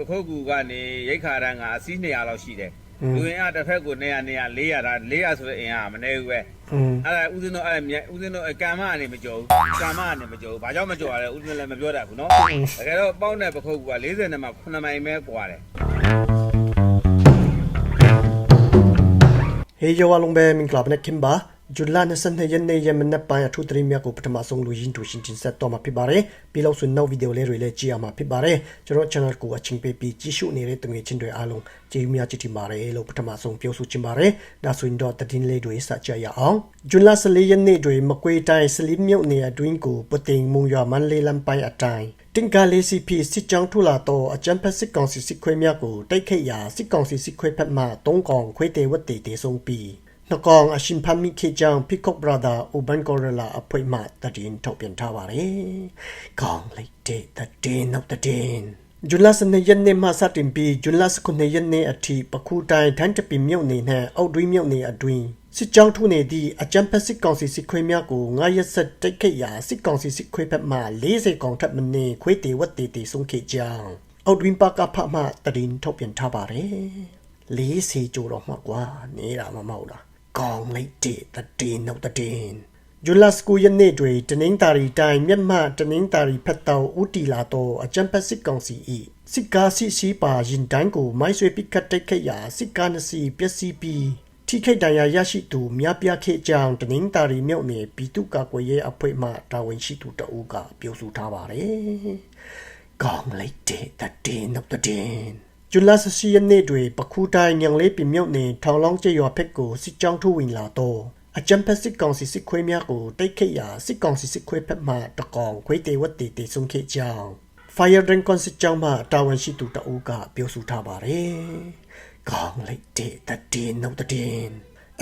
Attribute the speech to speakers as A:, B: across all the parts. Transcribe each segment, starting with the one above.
A: ပခုတ်ကူကနေရိတ်ခါရန်ကအစီး200လောက်ရှိတယ်လူရင်းအားတစ်ဖက်ကို200 200 400ဒါ400ဆိုတဲ့အင်အားမနေဘူးပဲ
B: อืม
A: အဲ့ဒါဦးဇင်းတို့အဲ့မြတ်ဦးဇင်းတို့ကံမအနေမကြောဘူးကံမအနေမကြောဘူးဘာကြောင့်မကြောရလဲဦးဇင်းလည်းမပြောတတ်ဘူးနော်တကယ်တော့ပေါင်းတဲ့ပခုတ်ကူက40နဲ့မှ9မိုင်ပဲกว่าတယ်
B: ဟေးယောလုံးပဲမင်္ဂလာပါနဲ့ခင် ပါဂျူလာ22ရက်နေ့ရက်မနက်ပိုင်းအထူးသတင်းများကိုပထမဆုံးလူရင်းတူရှင်းတင်ဆက်တော့မှာဖြစ်ပါတယ်ပြီးလို့ဆိုနောက်ဗီဒီယိုလေးတွေလည်းကြည့်ရမှာဖြစ်ပါတယ်ကျွန်တော် channel ကိုအချင်းပေးပြီးကြည့်ရှုနေတဲ့တငယ်ချင်းတွေအားလုံးကျေးဇူးများကြည့်တင်ပါတယ်လို့ပထမဆုံးပြောဆိုချင်ပါတယ်ဒါဆိုရင်တော့သတင်းလေးတွေစကြရအောင်ဂျူလာ14ရက်နေ့တွေမကွေးတိုင်းစလင်းမြို့နယ်အတွင်းကိုပတိန်မုံရွာမန်လေးလမ်းပိုင်းအတိုင်းတင်ကာလေးစီပီစစ်ကြောင်းထူလာတော့အကြံဖက်စစ်ကောင်စီစစ်ခွေးများကိုတိုက်ခိုက်ရာစစ်ကောင်စီစစ်ခွေးဖက်မှ၃កောင်ခွေးတေဝတ်တေတေဆုံးပြီး နကောင်အရှင်ဖမ်းမိခေကြောင့်ဖိကုတ်ဘရာသာအိုဘန်ကောရလာအဖွိမှတည်င်းထုတ်ပြန်ထားပါတယ်။ကောင်းလိုက်တဲ့တည်င်းနောက်တည်င်းဂျူလာစနေရက်နေ့မှစတင်ပြီးဂျူလာစခုနှစ်ရက်နေ့အထိပခုတိုင်းထန်းတပီမြို့နယ်နဲ့အောက်တွင်းမြို့နယ်အတွင်းစစ်ကြောင်းထုနေသည့်အကြံဖက်စစ်ကောင်စီစစ်ခွေးများကိုငါရက်ဆက်တိုက်ခိုက်ရာစစ်ကောင်စီစစ်ခွေးဘက်မှ40ကောင်ထပ်မနေခွေးတေဝတ်တေတေဆုံးခေကြောင်းအောက်တွင်းပကဖမှတည်င်းထုတ်ပြန်ထားပါတယ်။လေးစီကြိုတော့မှကွာနေတာမမဟုတ်လား ကောင်းလိုက်တဲ့တည်င်းနောက်တည်င်းဂျူလတ်စကူယနေ့တွေတနင်္သာရီတိုင်းမြတ်မတနင်္သာရီဖက်တော်ဦးတီလာတော့အကြံဖက်စစ်ကောင်စီ၏စစ်ကားစီစီပါရင်တန်းကိုမိုင်းဆွေပစ်ခတ်တိုက်ခိုက်ရာစစ်ကားနှစ်စီးပျက်စီးပြီးထိခိုက်ဒဏ်ရာရရှိသူများပြားခဲ့ကြောင်းတနင်္သာရီမြို့နယ်ပြည်သူ့ကာကွယ်ရေးအဖွဲ့မှတာဝန်ရှိသူတအူးကပြောဆိုထားပါတယ်။ကောင်းလိုက်တဲ့တည်င်းနောက်တည်င်း ဂျူလာစစီယနေ့တွေပခုတိုင်းညံလေးပြမြို့နယ်ထောင်လောင်းကျရွာဖက်ကိုစစ်ကြောင်းထိုးဝင်လာတော့အကြံဖက်စစ်ကောင်စီစစ်ခွေးများကိုတိုက်ခိုက်ရာစစ်ကောင်စီစစ်ခွေးဖက်မှတကောင်ခွေးတေဝတ်တေတေဆုံးခဲ့ကြောင်း Fire Dragon ကွန်စစ်ကြောင်းမှတာဝန်ရှိသူတအူးကပြောဆိုထားပါတယ်။ကောင်းလိုက်တဲ့တည်င်းနောက်တည်င်း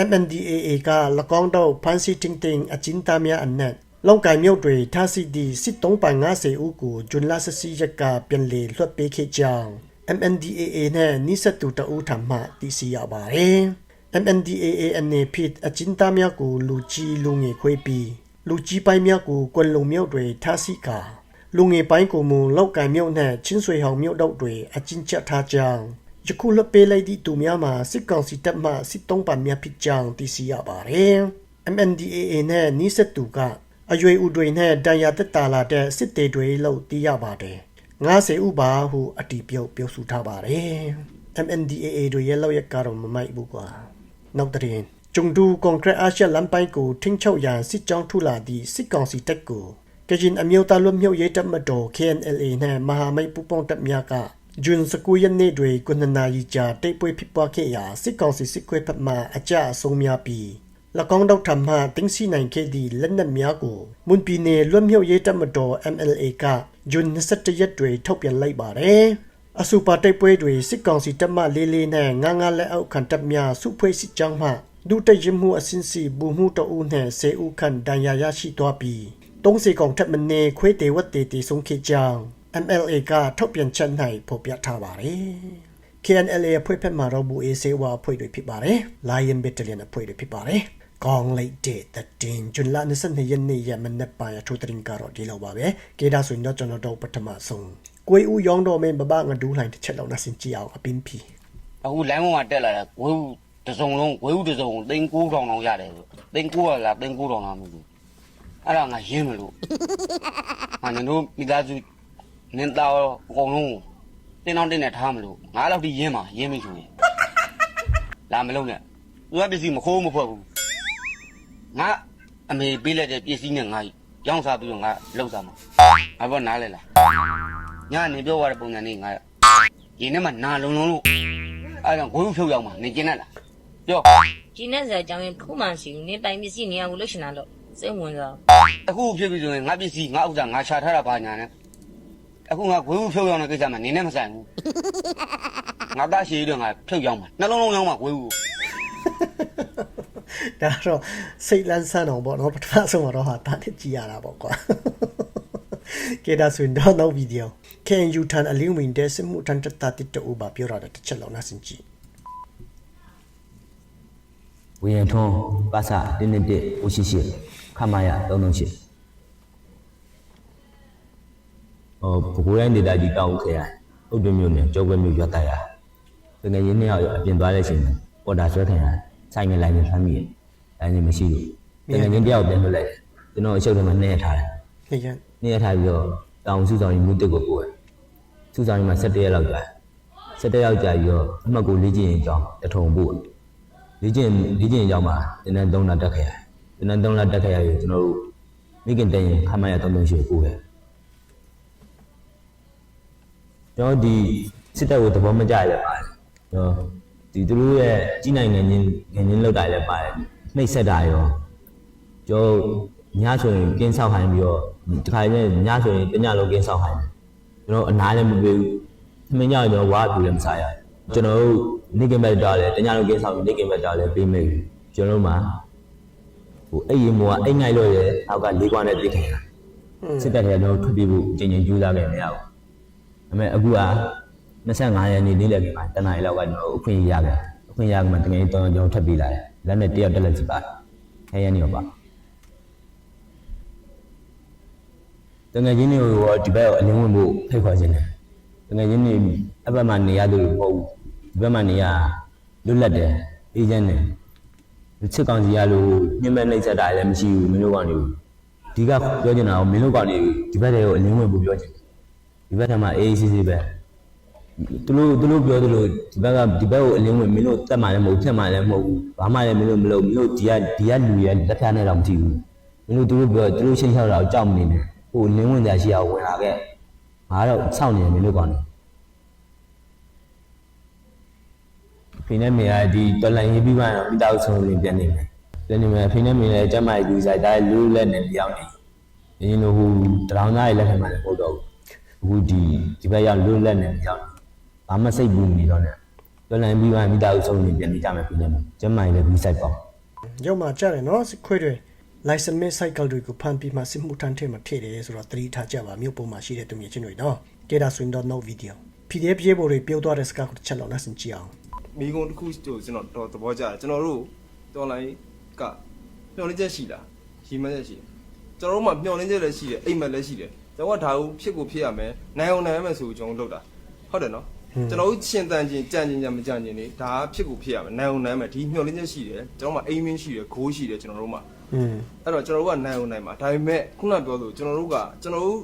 B: MNDAA က၎င်းတော့ဖန်စီတင်းတင်းအချင်းသားများအနက်လောက်ကင်မြို့တွေထားစီဒီစစ်တုံးပန်90ဦးကိုဂျွန်လာဆစီရက်ကပြန်လေလွှတ်ပေးခဲ့ကြောင်း MNDAA နဲ့နိစတူတအူးထံမှသိရှိရပါတယ်။ MNDAA အနေဖြင့်အချင်းသားများကိုလူကြီးလူငယ်ခွေးပြီးလူကြီးပိုင်းများကိုကွယ်လုံမြို့တွေထားစီကာလူငယ်ပိုင်းကိုမူလောက်ကင်မြို့နဲ့ချင်းဆွေဟောင်မြို့တို့တွေအချင်းချက်ထားကြောင်းယခုလွှတ်ပေးလိုက်သည့်သူများမှာစစ်ကောင်စီတပ်မှစစ်တုံးပံများဖြစ်ကြောင်းသိရှိရပါတယ်။ MNDAA နဲ့နီးစပ်သူကအရွေဥတွေနဲ့တန်ရာတက်တာလာတဲ့စစ်တေတွေလို့သိရပါတယ်။ 90ဥပါဟုအတီးပြုတ်ပြောဆိုထားပါတယ်။ MNDAA တွေရဲ့လောက်ရကတော့မမိုက်ဘူးကွာ။နောက်တဲ့ရင်ကျုံတူကွန်ကရစ်အာရှလမ်းပိုက်ကိုထင်းချုပ်ရန်စစ်ကြောင်းထုလာသည့်စစ်ကောင်စီတပ်ကိုကရင်အမျိုးသားလွတ်မြောက်ရေးတပ်မတော် KNLA နဲ့မဟာမိတ်ပူးပေါင်းတပ်များကဂျွန်စကူရက်နေ့တွေကိုနနာရီကြာတိတ်ပွဲဖြစ်ပွားခဲ့ရာစစ်ကောင်စီစစ်ခွေးဖက်မှအကြအဆုံးများပြီး၎ င်းတော့ထမှတင်းစီနိုင်ခဲ့သည့်လက်နက်များကိုမွန်ပြည်နယ်လွတ်မြောက်ရေးတပ်မတော် MLA ကဂျွန်27ရက်တွေထုတ်ပြန်လိုက်ပါတယ်အစူပါတိတ်ပွဲတွေစစ်ကောင်စီတပ်မှလေးလေးနဲ့ငါးငါးလက်အောက်ခံတပ်များစုဖွဲ့စစ်ကြောင်းမှဒုတရမှုအစင်းစီဘူမှုတအုပ်နဲ့စေဦးခန့်ဒဏ်ရာရရှိသွားပြီး30ကောင်ထပ်မနေခွေးတေဝတ်တေတီဆုံးခဲ့ကြောင်း MLA ကထုတ်ပြန်ချက်၌ဖော်ပြထားပါတယ်။ KNLA အဖွဲ့ဖက်မှတော့ဘူအေဆေဝါအဖွဲ့တွေဖြစ်ပါတယ်။ Lion Battalion အဖွဲ့တွေဖြစ်ပါတယ်။ ကောင်းလိုက်တဲ့တည်င်းဂျွန်လာ22ရက်နေ့ရက်မနက်ပိုင်းအထူးသတင်းကတော့ဒီလောက်ပါပဲ။ကေဒါဆိုရင်တော့ကျွန်တော်တို့ပထမဆုံးကိုယ်ဦးရောင်းတော့မင်းဘဘငဒူးလိုင်းတစ်ချက်လောက်နှစင်ကြည့်အောင်အပင်းဖြီ
C: အခုလိုင်းပေါ်မှာတက်လာတာဝဲဥတစ်စုံလုံးဝဲဥတစ်စုံသိန်း9000တောင်ရတယ်ဆိုသိန်း900လားသိန်း9000လားမသိဘူးအဲ့ဒါငါရင်းမလို့ငါတို့မိသားစုနင်းသားရောအကုန်လုံးတင်းတော့တင်းနဲ့ထားမလို့ငါတော့ဒီရင်းမှာရင်းမိဆိုရင်လာမလုံးနဲ့သူကပစ္စည်းမခိုးမဖွဲ့ဘူး ငါအမေပေးလိုက်တဲ့ပစ္စည်းနဲ့ငါရောင်းစားပြီးတော့ငါလောက်စားမှာငါဘောနားလဲလားညနေပြောရတဲ့ပုံစံလေးငါရင်းထဲမှာနာလုံးလုံးလို့အဲ့ဒါကိုယ်ဖြုတ်ရောက်မှာနေကျင်နဲ့လားပြော
D: ကျင်းတဲ့ဇာကြောင့်ရင်ခုမှရှိဘူးနင်းပိုင်ပစ္စည်းနေရာကိုလှုပ်ရှင်တာလို့စိတ်ဝင်စား
C: အခုဖြစ်ပြီဆိုရင်ငါပစ္စည်းငါဥစ္စာငါချထားတာဘာညာနဲ့အခုငါကိုယ်ဖြုတ်ရောက်တဲ့ကိစ္စမှာနေနဲ့မဆိုင်ဘူးငါသားရှိရတော့ငါဖြုတ်ရောက်မှာနှလုံးလုံးရောက်မှာကိုယ်ကို
B: ဒါတော့စိတ်လန်းဆန်းအောင်ပေါ့နော်ပထမဆုံးတော့ဟာတာနဲ့ကြည့်ရတာပေါ့ကွာကေဒါဆိုရင်တော့နောက်ဗီဒီယို Can you turn a link win တဲ့စမှုတန်တတာတစ်တူပါပြောရတဲ့တစ်ချက်လောက်နှစင်ကြည့်
E: ဝေယံထွန်းပါစတင်းတင်းတစ်ဦးရှိရှိခမရ338ဟိုဘကိုးတိုင်းဒေတာကြီးတောင်းဦးခဲ့ရအုတ်တွင်းမြို့နယ်ကျောက်ဘက်မြို့ရွာတိုက်ရတကယ်ရင်းနှစ်ယောက်အပြင်သွားတဲ့အချိန်မှာပေါ်တာဆွဲခံရ ဆိုင်ငယ်လိုင်းနဲ့ဖမ်းမိတယ်လိုင်းနဲ့မရှိဘူးတကယ်ရင်းတယောက်ပြန်လွတ်လိုက်တယ်ကျွန်တော်အချုပ်ထဲမှာနှဲ့ထားတယ်
B: နေရန်
E: နေ့ရက်ထားပြီးတော့တောင်စုဆောင်ရင်မူတစ်ကိုပို့တယ်စုဆောင်ရင်မှာ17ရက်လောက်ကြာ17ရက်လောက်ကြာပြီးတော့အမှတ်ကိုလေ့ကျင့်ရင်အကြောင်းတထုံပို့တယ်လေ့ကျင့်လေ့ကျင့်ရင်အကြောင်းမှာတင်းတန်း3လတက်ခဲ့ရတယ်တင်းတန်း3လတက်ခဲ့ရပြီးကျွန်တော်တို့မိခင်တိုင်ရင်ခမရ338ပို့တယ်ကျွန်တော်ဒီစစ်တပ်ကိုသဘောမကျရလဲပါတယ်ကျွန်တော် ဒီသူတို့ရဲ့ကြီးနိုင်ငယ်ချင်းငယ်ချင်းလောက်တာလည်းပါတယ်နှိပ်စက်တာရောကျော်ညဆိုရင်ကင်းဆောက်ခိုင်းပြီးတော့ဒီခါကျရင်ညဆိုရင်တညလုံးကင်းဆောက်ခိုင်းတယ်ကျွန်တော်အနားလည်းမပေးဘူးသမင်းညကျွန်တော်ဝါပြူလည်းမစားရဘူးကျွန်တော်တို့နေကင်ဘက်တာလည်းတညလုံးကင်းဆောက်ပြီးနေကင်ဘက်တာလည်းပေးမိဘူးကျွန်တော်တို့မှာဟိုအဲ့ဒီမောကအိတ်ငိုက်လို့ရနောက်ကလေးကွာနဲ့ပြစ်ခဲ့တာစစ်တပ်ထဲကျွန်တော်ထွက်ပြေးဖို့အချိန်ချင်းကြိုးစားခဲ့မရဘူးဒါပေမဲ့အခုက 25ရက်နေ့နေ့လည်ကမှတနင်္လာရီလောက်ကကျွန်တော်အခွင့်အရေးရခဲ့အခွင့်အရေးကမှတကယ်တော့ကျွန်တော်ထွက်ပြေးလာတယ်လက်နဲ့တယောက်တက်လက်စီပါတယ်အဲရနေပါတငယ်ချင်းတွေကိုရောဒီဘက်ကိုအလင်းဝင်ဖို့ဖိတ်ခေါ်ခြင်းတယ်တငယ်ချင်းတွေအဘက်မှာနေရတယ်လို့မဟုတ်ဘူးဒီဘက်မှာနေရလွတ်လပ်တယ်အေဂျင့်တယ်ချစ်ကောင်စီရလို့ညှိမဲ့နှိမ့်ဆက်တာလည်းမရှိဘူးမင်းတို့ကောင်တွေဒီကပြောချင်တာကမင်းတို့ကောင်တွေဒီဘက်တွေကိုအလင်းဝင်ဖို့ပြောချင်တယ်ဒီဘက်ထမှာအေးအေးဆေးဆေးပဲ သူတို့သူတို့ပြောသလိုဒီဘက်ကဒီဘက်ကိုအလင်းဝင်မင်းတို့တက်မှလည်းမဟုတ်ဖြတ်မှလည်းမဟုတ်ဘူးဘာမှလည်းမင်းတို့မလုပ်မင်းတို့ဒီကဒီကလူရဲ့လက်ဖျားနဲ့တော့မကြည့်ဘူးမင်းတို့သူတို့ပြောသူတို့ရှင်းချောက်တာကိုကြောက်မနေနဲ့ဟိုလင်းဝင်ကြရှိအောင်ဝင်လာခဲ့ငါတော့စောင့်နေတယ်မင်းတို့ကောင်နေဖိနေမေကဒီတော်လိုင်းရေးပြီးမှတော့မိသားစုဆုံးလင်းပြန်နေမယ်ပြန်နေမယ်ဖိနေမေလည်းကျမကြီးယူဆိုင်တိုင်းလူလက်နဲ့ပြောင်းနေရင်းလို့ဟိုတရောင်သားရဲ့လက်ထက်မှာလည်းပို့တော့ဘူးအခုဒီဒီဘက်ရောက်လူလက်နဲ့ပြောင်းနေ ဘာမှစိတ်ဘူးနေတော့နဲ့တော်လိုင်းပြီးမှမိသားစုဆုံးလင်းပြန်နေကြမယ်ဖိနေမေကျမကြီးလည်းပြီးဆိုင်ပေါ့
B: ရုံမှာကြတယ်နော်စစ်ခွေးတွေ license made cycle တွေကိုဖန်ပြီးမှစစ်မှုထမ်းထဲမှာထည့်တယ်ဆိုတော့သတိထားကြပါမြို့ပေါ်မှာရှိတဲ့သူမြင်ချင်းတွေနော်ကဲဒါဆိုရင်တော့ no video PDF ရေးပေါ်တွေပြောသွားတဲ့စကားကိုတစ်ချက်လောက်လက်ဆင်ကြည့်အောင်
F: မိကုံတစ်ခုကျို့ကျွန်တော်တော်သဘောကျတယ်ကျွန်တော်တို့တော်လိုင်းကမျောလင်းချက်ရှိလားရီမချက်ရှိတယ်ကျွန်တော်တို့မှမျောလင်းချက်လည်းရှိတယ်အိမ်မက်လည်းရှိတယ်ကျွန်တော်ကဒါကိုဖြစ်ကိုဖြစ်ရမယ်နိုင်အောင်နိုင်ရမယ်ဆိုကျွန်တော်လုပ်တာဟုတ်တယ်နော် ကျွန်တော်တို့ရှင်းတန်ချင်းကြံ့ချင်းကြံ့မကြံ့ချင်းနေဒါဖြစ်ကိုဖြစ်ရမယ်နိုင်အောင်နိုင်မယ်ဒီမျောလင်းချက်ရှိတယ်ကျွန်တော်မှအိမ်မင်းရှိတယ်ဂိုးရှိတယ်ကျွန်တော်တို့မှ
B: อืม
F: အဲ့တော့ကျွန်တော်တို့ကနိုင်အောင်နိုင်မှာဒါပေမဲ့ခုနပြောလို့ကျွန်တော်တို့ကကျွန်တော်တို့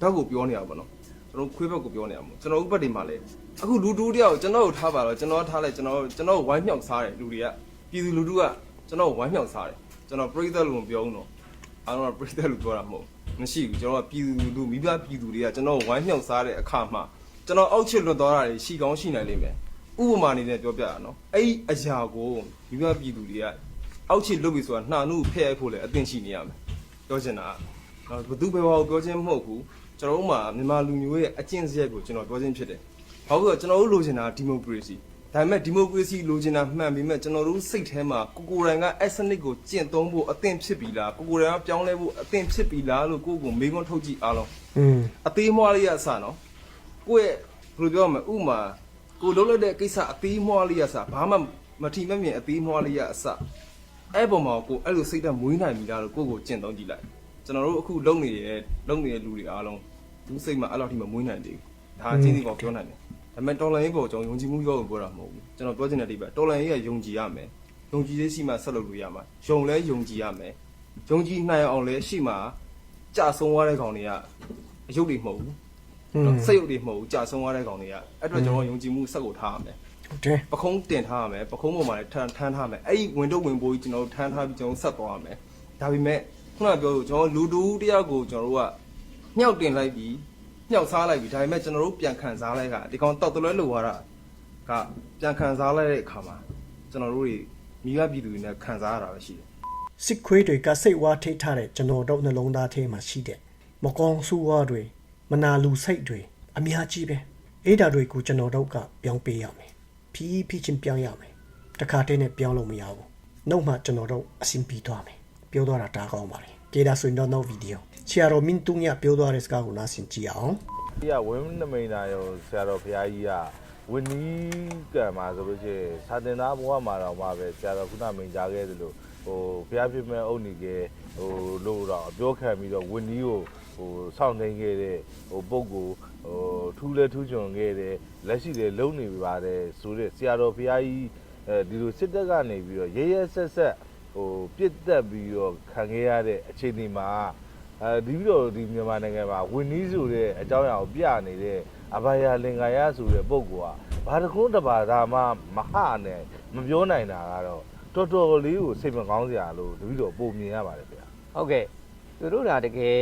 F: ဘက်ကိုပြောနေရပါတော့ကျွန်တော်ခွေးဘက်ကိုပြောနေရမှာကျွန်တော်တို့ဘက်တွေမှာလည်းအခုလူတူတယောက်ကျွန်တော်တို့ထားပါတော့ကျွန်တော်ထားလိုက်ကျွန်တော်ကျွန်တော်ဝိုင်းမြောက်စားတယ်လူတွေကပြည်သူလူထုကကျွန်တော်ဝိုင်းမြောက်စားတယ်ကျွန်တော်ပြိသက်လို့မပြောဘူးတော့အားလုံးကပြိသက်လို့ပြောတာမဟုတ်မရှိဘူးကျွန်တော်ကပြည်သူလူထုမိဘပြည်သူတွေကကျွန်တော်ဝိုင်းမြောက်စားတဲ့အခါမှာ ကျွန်တော်အောက်ချစ်လွတ်သွားတာတွေရှိကောင်းရှိနိုင်လိမ့်မယ်ဥပမာအနေနဲ့ပြောပြတာနော်အဲ့ဒီအရာကိုမိဘပြည်သူတွေကအောက်ချစ်လုပ်ပြီဆိုတာနှာနုဖဲ့ရိုက်ဖို့လည်းအသင့်ရှိနေရမယ်ပြောချင်တာကဘသူပဲဟောပြောချင်းမဟုတ်ဘူးကျွန်တော်တို့မှာမြန်မာလူမျိုးရဲ့အကျင့်စရိုက်ကိုကျွန်တော်ပြောချင်းဖြစ်တယ်ဘာလို့လဲဆိုတော့ကျွန်တော်တို့လိုချင်တာဒီမိုကရေစီဒါပေမဲ့ဒီမိုကရေစီလိုချင်တာမှန်ပေမဲ့ကျွန်တော်တို့စိတ်ထဲမှာကိုကိုရိုင်က ethnic ကိုကျင့်သုံးဖို့အသင့်ဖြစ်ပြီလားကိုကိုရိုင်ကပြောင်းလဲဖို့အသင့်ဖြစ်ပြီလားလို့ကိုယ့်ကိုမေးခွန်းထုတ်ကြည့်အားလုံး
B: อืม
F: အသေးမွှားလေးရအစနော် ကိုယ့်ရဲ့ဘယ်လိုပြောမလဲဥမာကိုလုံးလိုက်တဲ့ကိစ္စအသေးမွှားလေးရအစဘာမှမထီမဲ့မြင်အသေးမွှားလေးရအစအဲ့ပုံမှာကိုအဲ့လိုစိတ်ဓာတ်မွေးနိုင်ပြီလားလို့ကိုယ့်ကိုကျင့်သုံးကြည့်လိုက်ကျွန်တော်တို့အခုလုံနေတဲ့လုံနေတဲ့လူတွေအားလုံးသူစိတ်မှာအဲ့လောက်ထိမမွေးနိုင်သေးဘူးဒါအချင်းစီကောင်ပြောနိုင်တယ်ဒါပေမဲ့တော်လိုင်းရေးပေါ်ကျွန်တော်ယုံကြည်မှုရောကိုပြောတာမဟုတ်ဘူးကျွန်တော်ပြောချင်တဲ့ဒီဘက်တော်လိုင်းရေးကယုံကြည်ရမယ်ယုံကြည်လေးရှိမှဆက်လုပ်လို့ရမှာယုံလဲယုံကြည်ရမယ်ယုံကြည်နိုင်အောင်လဲရှိမှကြာဆုံးသွားတဲ့ကောင်တွေကအယုတ်တွေမဟုတ်ဘူး
B: อืม
F: စိတ်ရုပ်တွေမဟုတ်ဘူးကြာဆုံးသွားတဲ့ကောင်တွေကအဲ့အတွက်ကျွန်တော်ယုံကြည်မှုစက်ကိုထားရမယ်
B: ဟုတ်တယ်
F: ပခုံးတင်ထားရမယ်ပခုံးပေါ်မှာလည်းထမ်းထမ်းထားမယ်အဲ့ဒီဝင်တော့ဝင်ပိုးကြီးကျွန်တော်တို့ထမ်းထားပြီးကျွန်တော်ဆက်သွားရမယ်ဒါပေမဲ့ခုနကပြောလို့ကျွန်တော်လူတူတယောက်ကိုကျွန်တော်တို့ကမြောက်တင်လိုက်ပြီးမြောက်စားလိုက်ပြီးဒါပေမဲ့ကျွန်တော်တို့ပြန်ခံစားလိုက်ကဒီကောင်တောက်တလွဲလိုသွားတာကပြန်ခံစားလိုက်တဲ့အခါမှာကျွန်တော်တို့တွေမိဘပြည်သူတွေနဲ့ခံစားရတာပဲရှိတယ်
B: စစ်ခွေးတွေကစိတ်ဝါထိတ်ထားတဲ့ကျွန်တော်တို့နှလုံးသားထဲမှာရှိတဲ့မကောင်းဆိုးဝါးတွေ မနာလူစိတ်တွေအများကြီးပဲအဲ့ဒါတွေကိုကျွန်တော်တို့ကပြောင်းပေးရမယ်ဖြည်းဖြည်းချင်းပြောင်းရမယ်တခါတည်းနဲ့ပြောင်းလို့မရဘူးနှုတ်မှကျွန်တော်တို့အဆင်ပြေသွားမယ်ပြောသွားတာဒါကောင်းပါလေကေဒါဆိုရင်တော့နောက်ဗီဒီယိုချီယာတော်မင်းတုံးရပြောသွားတဲ့စကားကိုနားဆင်ကြည့်အောင်
G: ဒီကဝင်းနမိန်တာရောဆရာတော်ဘုရားကြီးကဝင်းနီးကံမှာဆိုလို့ရှိရင်စာတင်သားဘဝမှာတော့မှပဲဆရာတော်ခုနမိန်ကြားခဲ့သလိုဟိုဘုရားပြည့်မဲ့အုတ်နီကဲဟိုလို့တော့အပြောခံပြီးတော့ဝင်းနီးကို ဟိုစောင့်သိမ်းခဲ့တဲ့ဟိုပုံကိုဟိုထူးလဲထူးချွန်ခဲ့တယ်လက်ရှိလည်းလုံနေပါတယ်ဆိုတဲ့ဆရာတော်ဘုရားကြီးအဲဒီလိုစစ်တပ်ကနေပြီးတော့ရဲရဲဆက်ဆက်ဟိုပြစ်တက်ပြီးတော့ခံခဲ့ရတဲ့အခြေအနေမှာအဲဒီပြီးတော့ဒီမြန်မာနိုင်ငံမှာဝင်းနီးဆိုတဲ့အကြောင်းအရာကိုပြနေတဲ့အဘာယာလင်္ကာယဆိုတဲ့ပုံကဘာတကုန်းတပါဒါမှမဟနဲ့မပြောနိုင်တာကတော့တော်တော်လေးကိုစိတ်မကောင်းစရာလို့တပည့်တော်ပုံမြင်ရပါတယ်ဗျာ
H: ဟုတ်ကဲ့သူတို့ကတကယ်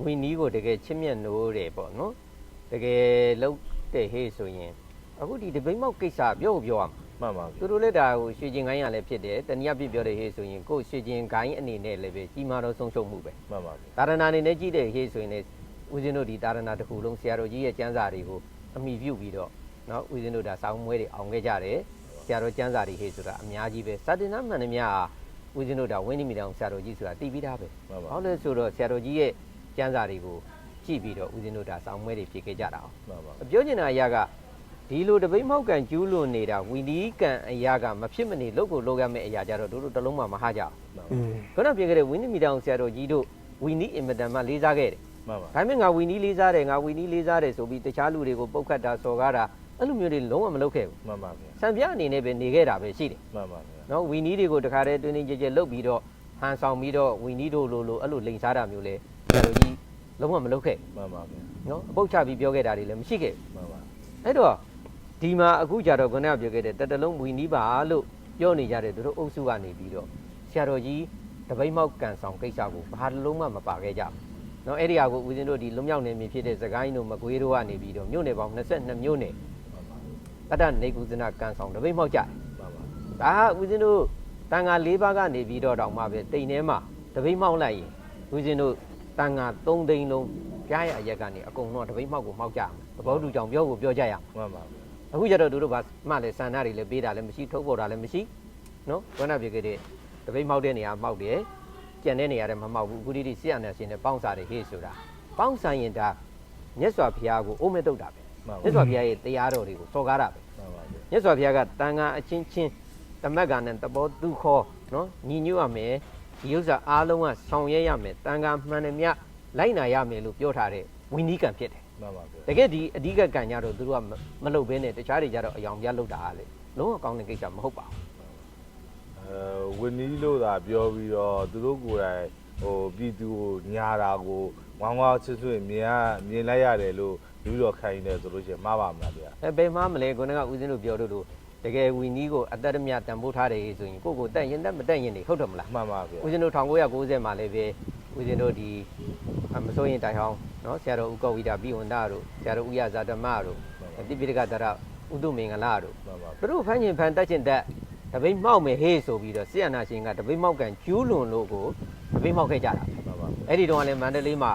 H: ဝီနီးကိုတကယ်ချစ်မြတ်နိုးတယ်ပေါ့နော်တကယ်လုံးတဲ့ဟေးဆိုရင်အခုဒီတပိတ်မောက်ကိစ္စပြောကိုပြောရမှာ
G: မှန်ပါဗျာ
H: သူတို့လည်းဒါကိုရွှေကျင်ကိုင်းရလည်းဖြစ်တယ်တနည်းအားဖြင့်ပြောတဲ့ဟေးဆိုရင်ကိုယ်ရွှေကျင်ကိုင်းအနေနဲ့လည်းပဲကြီးမားတော့ဆုံးရှုံးမှုပဲ
G: မှန်ပါဗျာ
H: တာရဏအနေနဲ့ကြည့်တဲ့ဟေးဆိုရင်လည်းဦးဇင်းတို့ဒီတာရဏတစ်ခုလုံးဆရာတော်ကြီးရဲ့ကျမ်းစာတွေကိုအမိပြုပြီးတော့နော်ဦးဇင်းတို့ဒါစောင်းမွဲတွေအောင်ခဲ့ကြတယ်ဆရာတော်ကျမ်းစာတွေဟေးဆိုတာအများကြီးပဲစာတင်သားမှန်သမျှဦးဇင်းတို့ဒါဝင်းနေမိတောင်ဆရာတော်ကြီးဆိုတာတည်ပြီးသားပဲ
G: မှန်ပါ
H: ဘာလို့လဲဆိုတော့ဆရာတော်ကြီးရဲ့ ကျမ်းစာတွေကိုကြည့်ပြီးတော့ဦးဇင်းတို့ဒါစောင်းမွဲတွေဖြေခဲ့ကြတာအောင်
G: မှန်ပါ
H: ပြောချင်တာအရာကဒီလိုတပိတ်မောက်ကန်ကျူးလွန်နေတာဝီနီးကန်အရာကမဖြစ်မနေလုတ်ကိုလုတ်ရမယ့်အရာကြတော့တို့တို့တစ်လုံးမှမဟာကြဘူး
B: อืม
H: ခုနပြောခဲ့တဲ့ဝီနီမီတောင်ဆရာတော်ကြီးတို့ဝီနီအင်မတန်မှလေးစားခဲ့တယ်
G: မှန်ပါ
H: ဒါပေမဲ့ငါဝီနီလေးစားတယ်ငါဝီနီလေးစားတယ်ဆိုပြီးတခြားလူတွေကိုပုတ်ခတ်တာစော်ကားတာအဲ့လိုမျိုးတွေလုံးဝမလုပ်ခဲ့ဘူး
G: မှန်ပါဗျာ
H: စံပြအနေနဲ့ပဲနေခဲ့တာပဲရှိတယ်
G: မှန်ပါဗျာ
H: နော်ဝီနီတွေကိုတခါတည်းတွင်းတွင်းကြဲကြဲလုတ်ပြီးတော့ဟန်ဆောင်ပြီးတော့ဝီနီတို့လိုလိုအဲ့လိုလိန်စားတာမျိုးလဲ ဆရာတော်ကြီးလုံးဝမလုပ်ခဲ့
G: မှန်ပါဗျာ
H: ဘူးနော်အပုတ်ချပြီးပြောခဲ့တာတွေလည်းမရှိခဲ့ဘူး
G: မှန်ပါ
H: အဲ့တော့ဒီမှာအခုကြတော့ခုနကပြောခဲ့တဲ့တတလုံးဝီနီပါလို့ပြောနေကြတဲ့သူတို့အုပ်စုကနေပြီးတော့ဆရာတော်ကြီးတပိတ်မောက်ကန်ဆောင်ကိစ္စကိုဘာတစ်လုံးမှမပါခဲ့ကြဘူး။နော်အဲ့ဒီဟာကိုဦးဇင်းတို့ဒီလွံ့မြောက်နေမြဖြစ်တဲ့သခိုင်းတို့မကွေးတို့ကနေပြီးတော့မြို့နယ်ပေါင်း22မြို့နယ်တတ္တနေကုသနာကန်ဆောင်တပိတ်မောက်ကြတယ်
G: မှန်ပါ။
H: ဒါဟာဦးဇင်းတို့တန်ဃာ၄ပါးကနေပြီးတော့တောင်မှပဲတိမ်ထဲမှာတပိတ်မောက်လိုက်ရင်ဦးဇင်းတို့ တန်ဃာ၃သိန်းလုံးကြားရအရက်ကနေအကုန်လုံးတပိတ်မောက်ကိုမောက်ကြအောင်။သဘောတူကြောင်ပြောကိုပြောကြရအောင်
G: မှန်ပါ
H: အခုကျတော့တို့တို့ကမှလည်းစန္ဒတွေလည်းပေးတာလည်းမရှိထုတ်ပေါ်တာလည်းမရှိနော်ဘဏ္ဍပြခဲ့တဲ့တပိတ်မောက်တဲ့နေရာမောက်တယ်ကြံတဲ့နေရာတွေမမောက်ဘူးအခုဒီဒီဆီယနာရှင်နဲ့ပေါင်းစားတယ်ဟေ့ဆိုတာပေါင်းဆိုင်ရင်ဒါမြတ်စွာဘုရားကိုအိုးမဲ့တုတ်တာပဲ
G: မှန်
H: မြတ်စွာဘုရားရဲ့တရားတော်တွေကိုစော်ကားတာပဲ
G: ပါဗျာ
H: မြတ်စွာဘုရားကတန်ခါအချင်းချင်းတမက်ကနဲ့တဘောသူခေါ်နော်ညီညွတ်ရမယ် ဒီဥစ္စာအားလုံးကဆောင်ရွက်ရမယ်တန်ခါမှန်တယ်မြလိုက်နာရမယ်လို့ပြောထားတဲ့ဝိနည်းကံဖြစ်တယ်
G: မှန်ပါဗျာ
H: တကယ်ဒီအဓိကကံကြတော့သူတို့ကမမလုပ်ဘဲနဲ့တခြားတွေကြတော့အယောင်ပြလုပ်တာလေလုံးဝကောင်းတဲ့ကိစ္စမဟုတ်ပါဘူး
G: အဲဝင်းနီးလို့သာပြောပြီးတော့သူတို့ကိုယ်တိုင်ဟိုပြည်သူကိုညာတာကိုဝမ်းဝါဆွဆွမြင်ရမြင်လိုက်ရတယ်လို့ပြီးတော့ခိုင်းတယ်ဆိုလို့ရှိရင်မှားပါမလားဗျာ
H: အဲဘယ်မှမလဲခုနကဦးဇင်းတို့ပြောလို့လို့ တကယ်ဝီနီးကိုအသက်ရမြတန်ဖိုးထားတယ်ဆိုရင်ကိုကိုတက်ရင်တက်မတက်ရင်နေဟုတ်တယ်မလား
G: မှန်ပါဗျာ
H: ဦးဇင်းတို့1990မှာလည်းပဲဦးဇင်းတို့ဒီမစိုးရင်တိုင်ဟောင်းနော်ဆရာတော်ဦးကောဝိတာပြီးဝန်သားတို့ဆရာတော်ဦးရဇာဓမ္မတို့တိပိဋကတရဥဒုမင်္ဂလာတို့သူတို့ဖန်းရှင်ဖန်းတက်ရှင်တက်တပိတ်မောက်မယ်ဟေးဆိုပြီးတော့ဆရာနာရှင်ကတပိတ်မောက်ကန်ကျူးလွန်လို့ကိုတပိတ်မောက်ခဲ့ကြတာအဲ့ဒီတော့ကလည်းမန္တလေးမှာ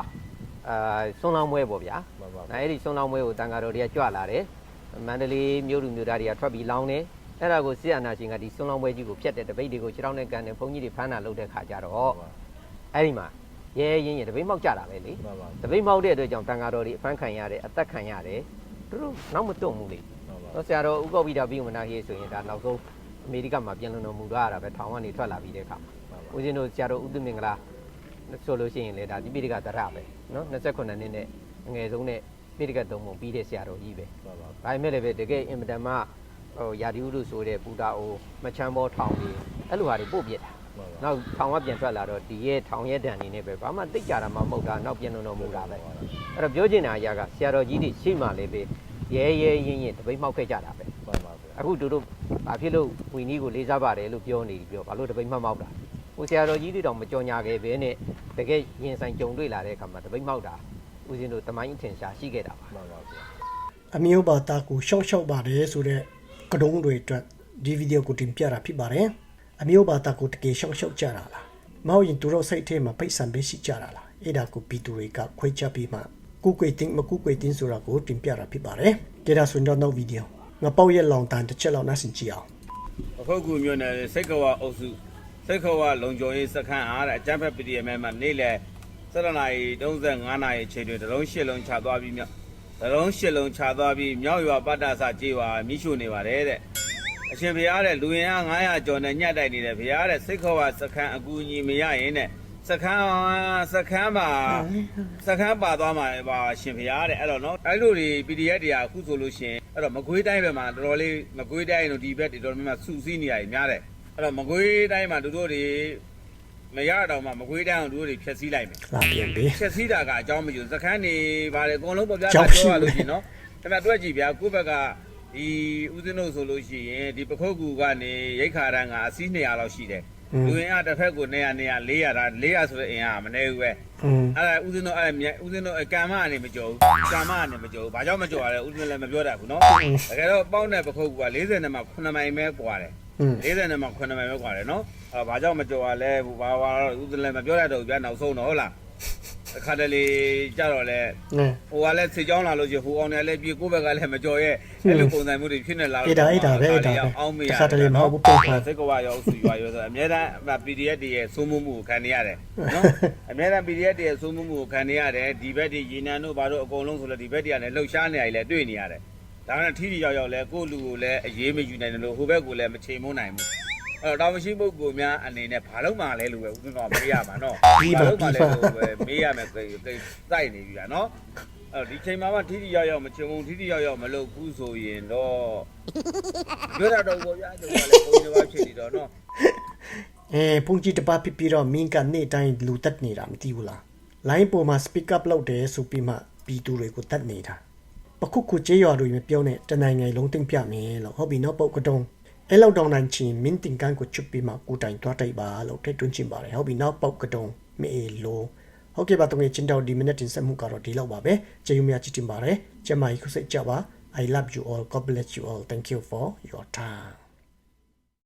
H: အာဆွန်လောင်းပွဲပေါ့ဗျာ။အဲ့ဒီဆွန်လောင်းပွဲကိုတန်ဃာတော်တွေကကြွလာတယ်။ မန္တလေးမြို့လူမျိုးသားတွေကထွက်ပြီးလောင်းတယ်။အဲ့ဒါကိုဆီယနာရှင်ကဒီဆွန်းလောင်းပွဲကြီးကိုဖျက်တဲ့တပိတ်တွေကိုခြေထောက်နဲ့ကန်တယ်ဘုန်းကြီးတွေဖမ်းတာလုပ်တဲ့ခါကျတော့အဲ့ဒီမှာရဲရဲရင်ရင်တပိတ်မှောက်ကြတာပဲလေ
G: မှန်ပါ။
H: တပိတ်မှောက်တဲ့အတွက်ကြောင့်တန်ဃာတော်တွေအဖမ်းခံရတယ်အသက်ခံရတယ်။သူတို့နောက်မတွန့်ဘူးလေ
G: မှန်ပါ။
H: တော့ဆရာတော်ဥကောပိတာပြီးဝင်လာရေးဆိုရင်ဒါနောက်ဆုံးအမေရိကမှာပြန်လုံတော်မူသွားတာပဲထောင်ကနေထွက်လာပြီးတဲ့အခါမှာဦးဇင်းတို့ဆရာတော်ဦးသူမင်္ဂလာဆိုလို့ရှိရင်လေဒါဒီပိဋကသရပဲနော်29နှစ်နဲ့အငယ်ဆုံးနဲ့ ပိဋကသုံးပုံပြီးတဲ့ဆရာတော်ကြီးပဲ
G: မှန်ပါ
H: ဒါပေမဲ့လည်းပဲတကယ်အင်မတန်မှဟိုယာဒီဥလို့ဆိုတဲ့ပူတာအိုမချမ်းဘောထောင်ကြီးအဲ့လိုဟာတွေပို့ပြစ်တာ
G: မှန်ပါ
H: နောက်ထောင်ကပြန်ထွက်လာတော့ဒီရဲ့ထောင်ရဲ့တန်နေနဲ့ပဲဘာမှတိတ်ကြတာမှမဟုတ်တာနောက်ပြန်လုံတော်မူတာပဲအဲ့တော့ပြောချင်တာအရာကဆရာတော်ကြီးတွေရှိမှလည်းပဲရဲရဲရင်ရင်တပိတ်မှောက်ခဲ့ကြတာပဲ
G: မှန်ပါဗျာ
H: အခုတို့တို့ဘာဖြစ်လို့ဝီနီးကိုလေးစားပါတယ်လို့ပြောနေပြီပြောဘာလို့တပိတ်မှတ်မောက်တာဟိုဆရာတော်ကြီးတွေတော့မကြော်ညာခဲ့ပဲနဲ့တကယ်ရင်ဆိုင်ကြုံတွေ့လာတဲ့အခါမှာတပိတ်မှောက်တာ ဦးဇင်းတို့တမိုင်းအထင်ရှားရှိခဲ့တာပါ
G: မှန်ပါဗျာ
B: အမျိုးဘာသာကိုရှောက်ရှောက်ပါတယ်ဆိုတဲ့ကတုံးတွေအတွက်ဒီဗီဒီယိုကိုတင်ပြတာဖြစ်ပါတယ်အမျိုးဘာသာကိုတကယ်ရှောက်ရှောက်ကြတာလားမဟုတ်ရင်သူတို့စိတ်ထဲမှာပိတ်ဆံပေးရှိကြတာလားအဲ့ဒါကိုပြည်သူတွေကခွဲခြားပြီးမှကုကွေတင်မကုကွေတင်ဆိုတာကိုတင်ပြတာဖြစ်ပါတယ်ကြည့်ဒါဆိုတော့နောက်ဗီဒီယိုငါပေါ့ရဲ့လောင်တန်တစ်ချက်လောက်နှားဆင်ကြည့်အောင်
A: အခုကူမြို့နယ်စိတ်ကဝအုပ်စုစိတ်ကဝလုံခြုံရေးစခန်းအားတဲ့အကြမ်းဖက် PDM မှာနေ့လယ် 7နာရီ35နာရီအချိန်တွင်တလုံးရှစ်လုံးချသွားပြီးမြောက်တလုံးရှစ်လုံးချသွားပြီးမြောက်ရွာပတ္တဆကြေးဝါမိရှုနေပါတယ်တဲ့အရှင်ဘုရားတဲ့လူရင်အား900ကျော်နဲ့ညှက်တိုက်နေတဲ့ဘုရားတဲ့စိတ်ခဝစခန်းအကူအညီမရရင်တဲ့စခန်းစခန်းမှာစခန်းပါသွားမှာပါရှင်ဖျားတဲ့အဲ့တော့နော်အဲ့လိုတွေ PDF တွေကအခုဆိုလို့ရှင်အဲ့တော့မကွေးတိုင်းဘက်မှာတော်တော်လေးမကွေးတိုင်းတို့ဒီဘက်တွေတော်တော်များများစုစည်းနေရတယ်များတယ်အဲ့တော့မကွေးတိုင်းမှာတို့တို့တွေ မရတော့မှမကွေးတိုင်းအောင်တို့တွေဖြက်စီးလိုက်မယ်
B: လာပြန်ပြီ
A: ဖြက်စီးတာကအကြောင်းမကျစခန်းနေပါတယ်အကုန်လုံးပေါ်ပြတာ
B: ကြောက်ရှိ
A: ပြောရလို့ရှင်နော်ဒါပေမဲ့တွေ့ကြည့်ဗျာကိုယ့်ဘက်ကဒီဦးဇင်းတို့ဆိုလို့ရှိရင်ဒီပခုတ်ကူကနေရိတ်ခါရန်ကအစီး200လောက်ရှိတယ်လူရင်းအားတစ်ဖက်ကို200 200 400ဒါ400ဆိုတဲ့အင်အားကမနေဘူးပဲ
B: อืม
A: အဲ့ဒါဦးဇင်းတို့အဲ့မြဦးဇင်းတို့ကံမအနေမကြောဘူးကံမအနေမကြောဘူးဘာကြောင့်မကြောရလဲဦးဇင်းလည်းမပြောတတ်ဘူးနော်တကယ်တော့ပေါင်းတဲ့ပခုတ်က40နဲ့မှ9မိုင်ပဲกว่าတယ်
B: อืม
A: 40နဲ့မှ9မိုင်ပဲกว่าတယ်နော်အဲ့ဘာကြောင့်မကြောရလဲဘာဘာဦးဇင်းလည်းမပြောတတ်တော့ဘူးဗျာနောက်ဆုံးတော့ဟုတ်လားအခါတလေကြတော့လဲ
B: နဲ
A: ဟိုကလည်းစေချောင်းလာလို့ရှိရင်ဟိုအောင်တယ်လည်းပြေကိုယ့်ဘက်ကလည်းမကြော်ရဲ့အဲ့လိုပုံစံမျိုးတွေဖြစ်နေလာ
B: အေးဒါအေးဒါပဲအေးဒါပဲ
A: အောင်းမေးရ
B: တစ်ခါတလေမဟုတ်ဘူးပုံမှန်
A: စိတ်ကဝရောက်စုရွာရောဆိုအများတန်း PDF တွေရဲ့စိုးမိုးမှုကိုခံနေရတယ်နော်အများတန်း PDF တွေရဲ့စိုးမိုးမှုကိုခံနေရတယ်ဒီဘက်တွေရေနံတို့ဘာတို့အကုန်လုံးဆိုလည်းဒီဘက်တွေကလည်းလှုပ်ရှားနေရည်လည်းတွေ့နေရတယ် ဒါနဲ့ထီထီရောက်ရောက်လဲကိုယ့်လူကိုလည်းအရေးမယူနိုင်တယ်လို့ဟိုဘက်ကိုလည်းမချိန်မုန်းနိုင်ဘူးအဲ့တော့တာမရှိပုဂ္ဂိုလ်များအနေနဲ့ဘာလို့မှလဲလို့ပဲဦးဇင်းတော်မေးရမှာနော်
B: ပြီးပါ
A: ဘာလို့မှလဲ
B: ပြီးပါ
A: လို့ပဲမေးရမယ်ကိကိစိုက်နေပြီလားနော်အဲ့တော့ဒီချိန်မှာမှထီထီရောက်ရောက်မချိန်မုန်းထီထီရောက်ရောက်မလုပ်ဘူးဆိုရင်တော့ပြောတာတော့ဘောပြတော့လည်းဘုံတစ်ပါးဖြစ်နေတော့နော်
B: အဲပုံကြီးတစ်ပါးဖြစ်ပြီးတော့မင်းကနေ့တိုင်းလူတက်နေတာမသိဘူးလား line ပေါ်မှာ speak up လုပ်တယ်ဆိုပြီးမှပြည်သူတွေကိုတတ်နေတာ ပခုခုကျေးရွာတွေမပြောနဲ့တနိုင်ငံလုံးတင်ပြမယ်လို့ဟုတ်ပြီနော်ပုတ်ကတုံးအဲ့လောက်တောင်နိုင်ချင်းမင်းတင်ကန်ကိုချွတ်ပြီးမှကိုတိုင်သွားတိုက်ပါလို့ထိတ်တွန်းချင်ပါတယ်ဟုတ်ပြီနော်ပုတ်ကတုံးမေလိုဟုတ်ကဲ့ပါတငယ်ချင်းတောက်ဒီမိနစ်တင်ဆက်မှုကတော့ဒီလောက်ပါပဲကျေးဇူးများချစ်တင်ပါတယ်ကျမကြီးခုစိတ်ကြပါ I love you all God bless you all thank you for your time